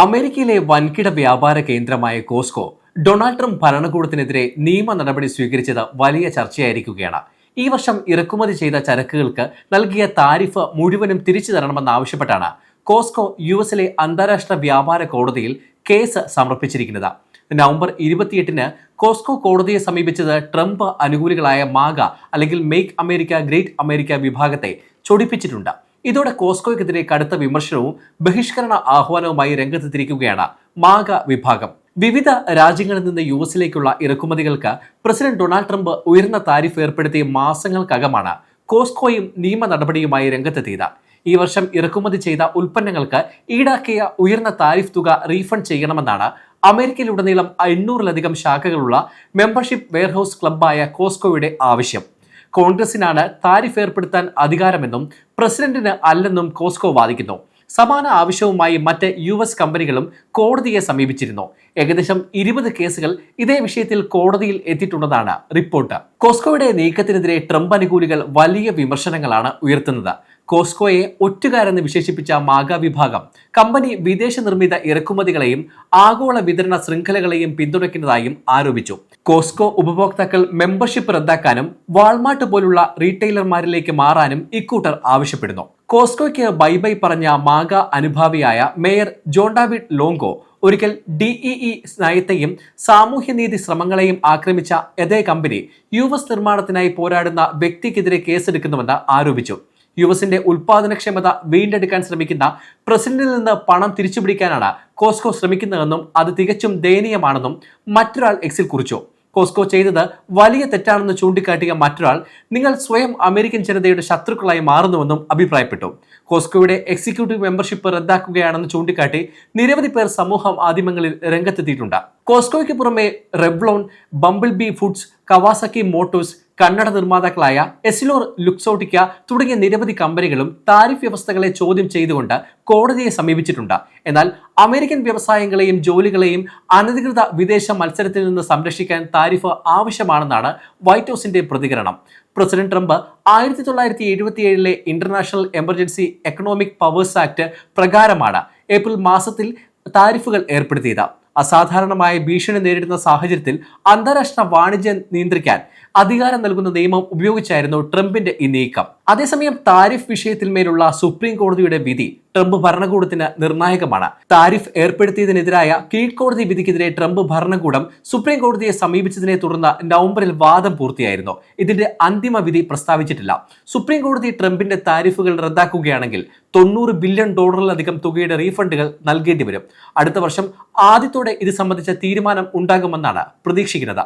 അമേരിക്കയിലെ വൻകിട വ്യാപാര കേന്ദ്രമായ കോസ്കോ ഡൊണാൾഡ് ട്രംപ് ഭരണകൂടത്തിനെതിരെ നിയമ നടപടി സ്വീകരിച്ചത് വലിയ ചർച്ചയായിരിക്കുകയാണ്. ഈ വർഷം ഇറക്കുമതി ചെയ്ത ചരക്കുകൾക്ക് നൽകിയ താരിഫ് മുഴുവനും തിരിച്ചു തരണമെന്നാവശ്യപ്പെട്ടാണ് കോസ്കോ യു എസിലെ അന്താരാഷ്ട്ര വ്യാപാര കോടതിയിൽ കേസ് സമർപ്പിച്ചിരിക്കുന്നത്. നവംബർ ഇരുപത്തിയെട്ടിന് കോസ്കോ കോടതിയെ സമീപിച്ചത് ട്രംപ് അനുകൂലികളായ മാഗ അല്ലെങ്കിൽ മേക്ക് അമേരിക്ക ഗ്രേറ്റ് അമേരിക്ക വിഭാഗത്തെ ചൊടിപ്പിച്ചിട്ടുണ്ട്. ഇതോടെ കോസ്കോയ്ക്കെതിരെ കടുത്ത വിമർശനവും ബഹിഷ്കരണ ആഹ്വാനവുമായി രംഗത്തെത്തിയിരിക്കുകയാണ് മാഗ വിഭാഗം. വിവിധ രാജ്യങ്ങളിൽ നിന്ന് യു എസിലേക്കുള്ള ഇറക്കുമതികൾക്ക് പ്രസിഡന്റ് ഡൊണാൾഡ് ട്രംപ് ഉയർന്ന താരിഫ് ഏർപ്പെടുത്തിയ മാസങ്ങൾക്കകമാണ് കോസ്കോയും നിയമ നടപടിയുമായി രംഗത്തെത്തിയത്. ഈ വർഷം ഇറക്കുമതി ചെയ്ത ഉൽപ്പന്നങ്ങൾക്ക് ഈടാക്കിയ ഉയർന്ന താരിഫ് തുക റീഫണ്ട് ചെയ്യണമെന്നാണ് അമേരിക്കയിലുടനീളം എണ്ണൂറിലധികം ശാഖകളുള്ള മെമ്പർഷിപ്പ് വെയർഹൌസ് ക്ലബ്ബായ കോസ്കോയുടെ ആവശ്യം. കോൺഗ്രസിനാണ് താരിഫ് ഏർപ്പെടുത്താൻ അധികാരമെന്നും പ്രസിഡന്റിന് അല്ലെന്നും കോസ്കോ വാദിക്കുന്നു. സമാന ആവശ്യവുമായി മറ്റ് യു എസ് കമ്പനികളും കോടതിയെ സമീപിച്ചിരുന്നു. ഏകദേശം ഇരുപത് കേസുകൾ ഇതേ വിഷയത്തിൽ കോടതിയിൽ എത്തിയിട്ടുണ്ടെന്നാണ് റിപ്പോർട്ട്. കോസ്കോയുടെ നീക്കത്തിനെതിരെ ട്രംപ് അനുകൂലികൾ വലിയ വിമർശനങ്ങളാണ് ഉയർത്തുന്നത്. കോസ്കോയെ ഒറ്റുകാരെന്ന് വിശേഷിപ്പിച്ച മാഗ വിഭാഗം കമ്പനി വിദേശ നിർമ്മിത ഇറക്കുമതികളെയും ആഗോള വിതരണ ശൃംഖലകളെയും പിന്തുണയ്ക്കുന്നതായും ആരോപിച്ചു. കോസ്കോ ഉപഭോക്താക്കൾ മെമ്പർഷിപ്പ് റദ്ദാക്കാനും വാൾമാർട്ട് പോലുള്ള റീറ്റെയിലർമാരിലേക്ക് മാറാനും ഇക്കൂട്ടർ ആവശ്യപ്പെടുന്നു. കോസ്കോയ്ക്ക് ബൈ ബൈ പറഞ്ഞ മാഗ അനുഭാവിയായ മേയർ ജോൺ ഡാവിഡ് ലോങ്കോ ഒരിക്കൽ ഡിഇഇ നയത്തെയും സാമൂഹ്യനീതി ശ്രമങ്ങളെയും ആക്രമിച്ച അതേ കമ്പനി യു എസ് നിർമ്മാണത്തിനായി പോരാടുന്ന വ്യക്തിക്കെതിരെ കേസെടുക്കുന്നുവെന്ന് ആരോപിച്ചു. യു എസിന്റെ ഉൽപാദനക്ഷമത വീണ്ടെടുക്കാൻ ശ്രമിക്കുന്ന പ്രസിഡന്റിൽ നിന്ന് പണം തിരിച്ചുപിടിക്കാനാണ് കോസ്കോ ശ്രമിക്കുന്നതെന്നും അത് തികച്ചും ദയനീയമാണെന്നും മറ്റൊരാൾ എക്സിൽ കുറിച്ചു. കോസ്കോ ചെയ്തത് വലിയ തെറ്റാണെന്ന് ചൂണ്ടിക്കാട്ടിയ മറ്റൊരാൾ നിങ്ങൾ സ്വയം അമേരിക്കൻ ജനതയുടെ ശത്രുക്കളായി മാറുന്നുവെന്നും അഭിപ്രായപ്പെട്ടു. കോസ്കോയുടെ എക്സിക്യൂട്ടീവ് മെമ്പർഷിപ്പ് റദ്ദാക്കുകയാണെന്ന് ചൂണ്ടിക്കാട്ടി നിരവധി പേർ സമൂഹ മാധ്യമങ്ങളിൽ രംഗത്തെത്തിയിട്ടുണ്ട്. കോസ്കോയ്ക്ക് പുറമെ Revlon Bumble Bee Foods Kawasaki Motors Canada നിർമ്മാതാക്കളായ Essilor Luxottica തുടങ്ങിയ നിരവധി കമ്പനികളും താരിഫ് വ്യവസ്ഥകളെ ചോദ്യം ചെയ്തുകൊണ്ട് കോടതിയെ സമീപിച്ചിട്ടുണ്ട്. എന്നാൽ അമേരിക്കൻ വ്യവസായങ്ങളെയും ജോലികളെയും അനധികൃത വിദേശ മത്സരത്തിൽ നിന്ന് സംരക്ഷിക്കാൻ താരിഫ് ആവശ്യമാണെന്നാണ് വൈറ്റ് ഹൗസിന്റെ പ്രതികരണം. പ്രസിഡന്റ് ട്രംപ് ആയിരത്തി തൊള്ളായിരത്തി എഴുപത്തിയേഴിലെ international emergency economic powers act പ്രകാരമാണ് ഏപ്രിൽ മാസത്തിൽ താരിഫുകൾ ഏർപ്പെടുത്തിയത്. അസാധാരണമായ ഭീഷണി നേരിടുന്ന സാഹചര്യത്തിൽ അന്താരാഷ്ട്ര വാണിജ്യം നിയന്ത്രിക്കാൻ അധികാരം നൽകുന്ന നിയമം ഉപയോഗിച്ചായിരുന്നു ട്രംപിന്റെ ഈ നീക്കം. അതേസമയം താരിഫ് വിഷയത്തിന്മേലുള്ള സുപ്രീം കോടതിയുടെ വിധി ട്രംപ് ഭരണകൂടത്തിന് നിർണായകമാണ്. താരിഫ് ഏർപ്പെടുത്തിയതിനെതിരായ കീഴ്ക്കോടതി വിധിക്കെതിരെ ട്രംപ് ഭരണകൂടം സുപ്രീം കോടതിയെ സമീപിച്ചതിനെ തുടർന്ന് നവംബറിൽ വാദം പൂർത്തിയായിരുന്നു. ഇതിന്റെ അന്തിമ വിധി പ്രസ്താവിച്ചിട്ടില്ല. സുപ്രീം കോടതി ട്രംപിന്റെ താരിഫുകൾ റദ്ദാക്കുകയാണെങ്കിൽ തൊണ്ണൂറ് ബില്യൺ ഡോളറിലധികം തുകയുടെ റീഫണ്ടുകൾ നൽകേണ്ടി വരും. അടുത്ത വർഷം ആദ്യത്തോടെ ഇത് സംബന്ധിച്ച തീരുമാനം ഉണ്ടാകുമെന്നാണ് പ്രതീക്ഷിക്കുന്നത്.